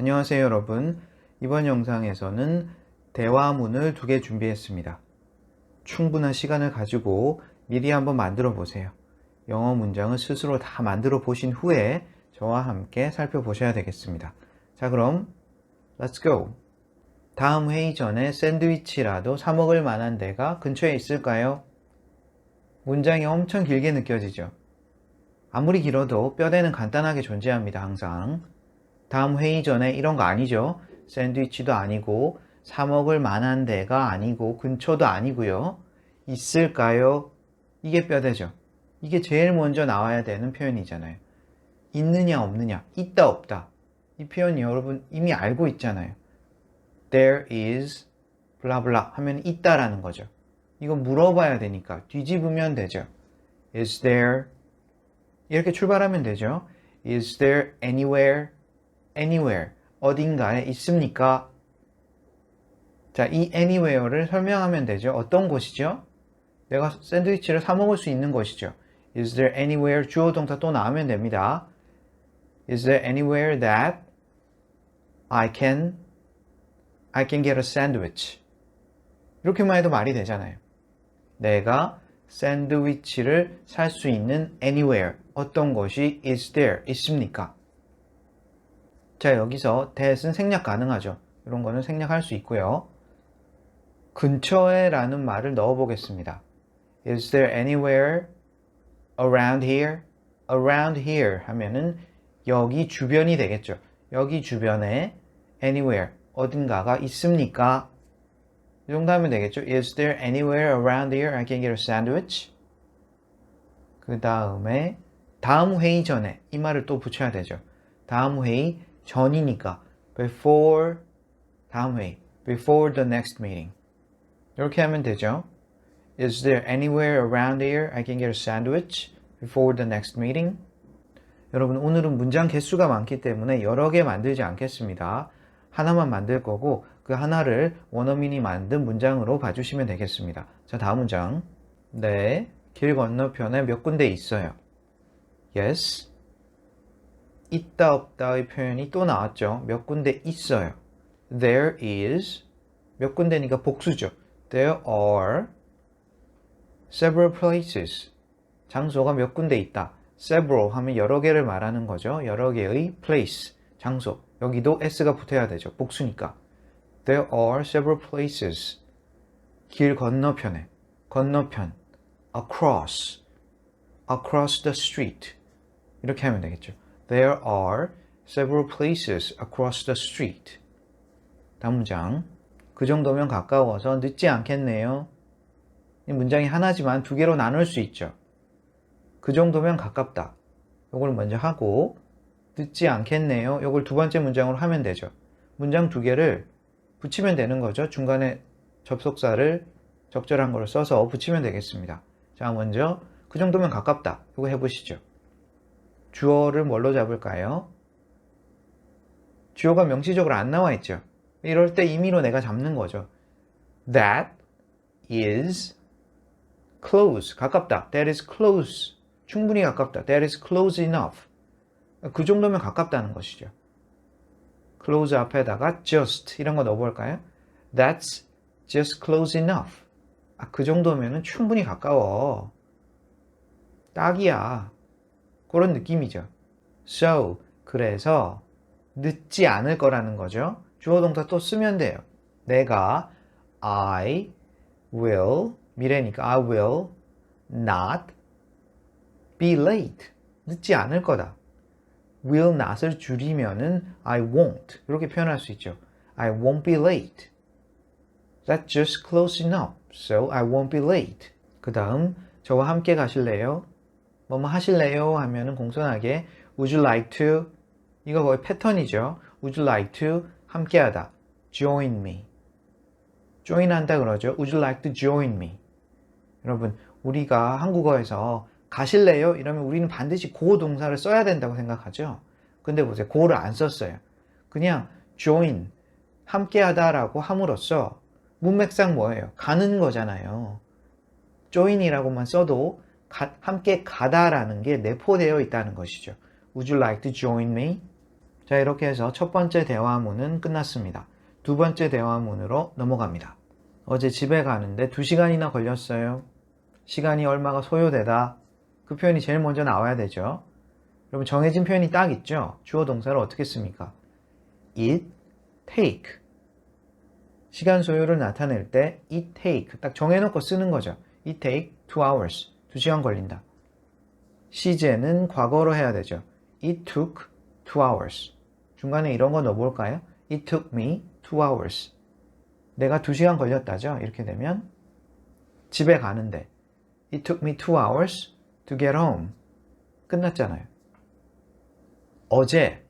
안녕하세요 여러분. 이번 영상에서는 대화문을 두 개 준비했습니다. 충분한 시간을 가지고 미리 한번 만들어 보세요. 영어 문장을 스스로 다 만들어 보신 후에 저와 함께 살펴보셔야 되겠습니다. 자 그럼 Let's go. 다음 회의 전에 샌드위치라도 사 먹을 만한 데가 근처에 있을까요? 문장이 엄청 길게 느껴지죠. 아무리 길어도 뼈대는 간단하게 존재합니다 항상 다음 회의 전에 이런 거 아니죠. 샌드위치도 아니고 사 먹을 만한 데가 아니고 근처도 아니고요. 있을까요? 이게 뼈대죠. 이게 제일 먼저 나와야 되는 표현이잖아요. 있느냐 없느냐, 있다 없다. 이 표현이 여러분 이미 알고 있잖아요. There is 블라블라 하면 있다라는 거죠. 이거 물어봐야 되니까 뒤집으면 되죠. Is there 이렇게 출발하면 되죠. Is there anywhere anywhere 어딘가에 있습니까? 자, 이 anywhere를 설명하면 되죠. 어떤 곳이죠? 내가 샌드위치를 사 먹을 수 있는 곳이죠. Is there anywhere 주어 동사 또 나오면 됩니다. Is there anywhere that I can I can get a sandwich? 이렇게만 해도 말이 되잖아요. 내가 샌드위치를 살 수 있는 anywhere 어떤 곳이 is there 있습니까? 자, 여기서 that은 생략 가능하죠. 이런 거는 생략할 수 있고요. 근처에 라는 말을 넣어 보겠습니다. Is there anywhere around here? around here 하면은 여기 주변이 되겠죠. 여기 주변에 anywhere 어딘가가 있습니까? 이 정도 하면 되겠죠. Is there anywhere around here I can get a sandwich? 그 다음에 다음 회의 전에 이 말을 또 붙여야 되죠. 다음 회의 전이니까 before 다음 회의 before the next meeting 이렇게 하면 되죠. Is there anywhere around here I can get a sandwich before the next meeting? 여러분 오늘은 문장 개수가 많기 때문에 여러 개 만들지 않겠습니다. 하나만 만들 거고 그 하나를 원어민이 만든 문장으로 봐주시면 되겠습니다. 자 다음 문장 네, 길 건너편에 몇 군데 있어요. Yes. 있다 없다의 표현이 또 나왔죠. 몇 군데 있어요. There is 몇 군데니까 복수죠. There are several places. 장소가 몇 군데 있다. several 하면 여러 개를 말하는 거죠. 여러 개의 place, 장소. 여기도 s가 붙어야 되죠. 복수니까. There are several places. 길 건너편에. 건너편. across. across the street. 이렇게 하면 되겠죠. There are several places across the street. 다음 문장. 그 정도면 가까워서 늦지 않겠네요. 이 문장이 하나지만 두 개로 나눌 수 있죠. 그 정도면 가깝다. 요걸 먼저 하고 늦지 않겠네요. 요걸 두 번째 문장으로 하면 되죠. 문장 두 개를 붙이면 되는 거죠. 중간에 접속사를 적절한 걸 써서 붙이면 되겠습니다. 자, 먼저 그 정도면 가깝다. 이거 해보시죠. 주어를 뭘로 잡을까요? 주어가 명시적으로 안 나와 있죠. 이럴 때 임의로 내가 잡는 거죠. That is close. 가깝다. That is close. 충분히 가깝다. That is close enough. 그 정도면 가깝다는 것이죠. close 앞에다가 just 이런 거 넣어볼까요? That's just close enough. 아, 그 정도면 충분히 가까워. 딱이야. 그런 느낌이죠. So, 그래서 늦지 않을 거라는 거죠. 주어 동사 또 쓰면 돼요. 내가 I will 미래니까 I will not be late. 늦지 않을 거다. will not을 줄이면은 I won't 이렇게 표현할 수 있죠. I won't be late. That's just close enough. So I won't be late. 그 다음 저와 함께 가실래요? 뭐뭐 하실래요? 하면은 공손하게 Would you like to? 이거 거의 패턴이죠. Would you like to? 함께하다. Join me. join 한다 그러죠. Would you like to join me? 여러분, 우리가 한국어에서 가실래요? 이러면 우리는 반드시 고 동사를 써야 된다고 생각하죠. 근데 보세요. 고를 안 썼어요. 그냥 join, 함께하다라고 함으로써 문맥상 뭐예요? 가는 거잖아요. join이라고만 써도 가, 함께 가다라는 게 내포되어 있다는 것이죠. Would you like to join me? 자, 이렇게 해서 첫 번째 대화문은 끝났습니다. 두 번째 대화문으로 넘어갑니다. 어제 집에 가는데 2시간이나 걸렸어요. 시간이 얼마가 소요되다. 그 표현이 제일 먼저 나와야 되죠. 여러분 정해진 표현이 딱 있죠. 주어 동사를 어떻게 씁니까? it take. 시간 소요를 나타낼 때 it take 딱 정해놓고 쓰는 거죠. it take two hours. 2시간 걸린다. 시제는 과거로 해야 되죠. it took two hours. 중간에 이런 거 넣어볼까요? it took me two hours. 내가 2시간 걸렸다죠. 이렇게 되면 집에 가는데 it took me two hours to get home. 끝났잖아요. 어제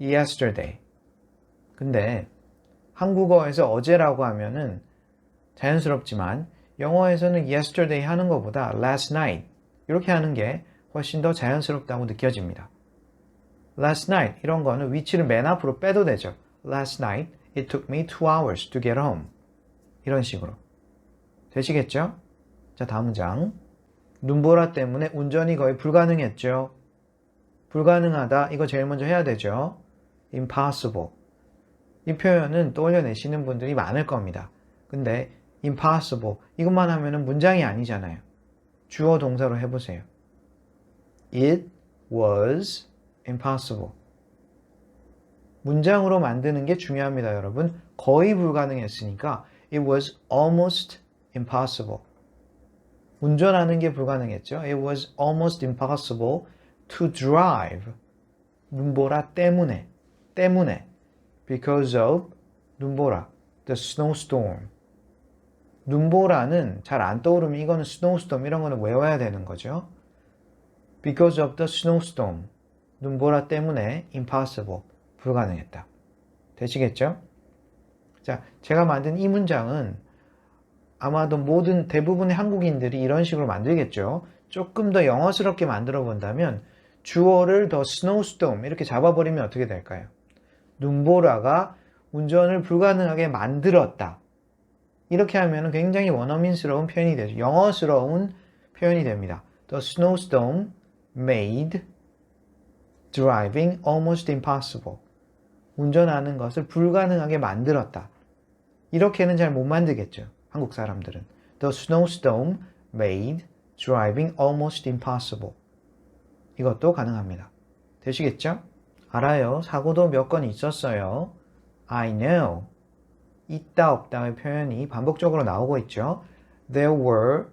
yesterday. 근데 한국어에서 어제라고 하면은 자연스럽지만 영어에서는 yesterday 하는 것보다 last night 이렇게 하는 게 훨씬 더 자연스럽다고 느껴집니다. last night 이런 거는 위치를 맨 앞으로 빼도 되죠. last night it took me two hours to get home. 이런 식으로. 되시겠죠? 자, 다음 장. 눈보라 때문에 운전이 거의 불가능했죠. 불가능하다. 이거 제일 먼저 해야 되죠. impossible. 이 표현은 떠올려내시는 분들이 많을 겁니다. 근데 impossible 이것만 하면은 문장이 아니잖아요. 주어 동사로 해보세요. It was impossible. 문장으로 만드는 게 중요합니다, 여러분. 거의 불가능했으니까 it was almost impossible. 운전하는 게 불가능했죠. It was almost impossible to drive. 눈보라 때문에, 때문에. Because of 눈보라, the snowstorm. 눈보라는 잘 안 떠오르면 이거는 snowstorm 이런 거는 외워야 되는 거죠. Because of the snowstorm. 눈보라 때문에 impossible. 불가능했다. 되시겠죠? 자, 제가 만든 이 문장은 아마도 모든 대부분의 한국인들이 이런 식으로 만들겠죠. 조금 더 영어스럽게 만들어 본다면 주어를 더 snowstorm 이렇게 잡아버리면 어떻게 될까요? 눈보라가 운전을 불가능하게 만들었다. 이렇게 하면 굉장히 원어민스러운 표현이 되죠. 영어스러운 표현이 됩니다. The snowstorm made driving almost impossible. 운전하는 것을 불가능하게 만들었다. 이렇게는 잘 못 만들겠죠. 한국 사람들은. The snowstorm made driving almost impossible. 이것도 가능합니다. 되시겠죠? 알아요. 사고도 몇 건 있었어요. I know. 있다 없다의 표현이 반복적으로 나오고 있죠. There were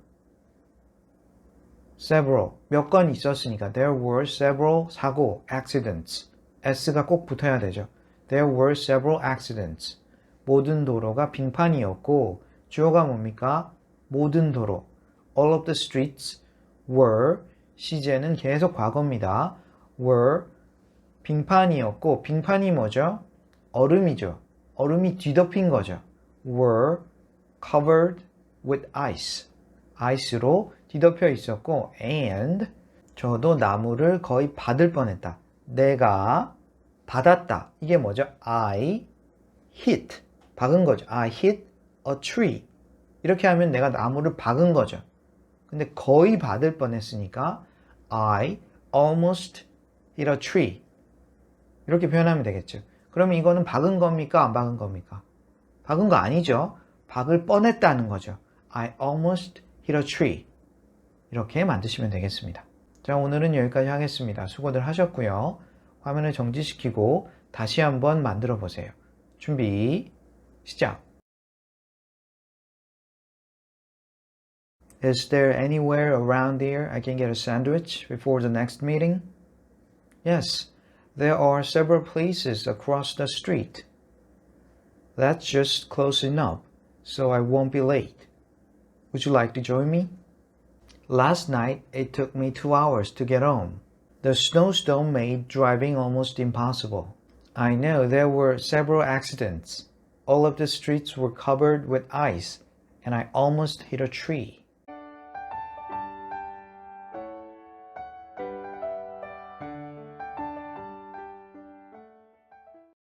several. 몇 건 있었으니까 there were several 사고 accidents. s가 꼭 붙어야 되죠. There were several accidents. 모든 도로가 빙판이었고 주어가 뭡니까? 모든 도로. All of the streets were 시제는 계속 과거입니다. were 빙판이었고 빙판이 뭐죠? 얼음이죠. 얼음이 뒤덮인 거죠. were covered with ice. 아이스로 뒤덮여 있었고 and 저도 나무를 거의 받을 뻔했다. 내가 받았다. 이게 뭐죠? I hit. 박은 거죠. I hit a tree. 이렇게 하면 내가 나무를 박은 거죠. 근데 거의 받을 뻔했으니까 I almost hit a tree. 이렇게 표현하면 되겠죠. 그러면 이거는 박은 겁니까? 안 박은 겁니까? 박은 거 아니죠. 박을 뻔했다는 거죠. I almost hit a tree. 이렇게 만드시면 되겠습니다. 자, 오늘은 여기까지 하겠습니다. 수고들 하셨고요. 화면을 정지시키고 다시 한번 만들어 보세요. 준비, 시작. Is there anywhere around here I can get a sandwich before the next meeting? Yes, there are several places across the street. That's just close enough, so I won't be late. Would you like to join me? Last night, it took me two hours to get home. The snowstorm made driving almost impossible. I know there were several accidents. All of the streets were covered with ice, and I almost hit a tree.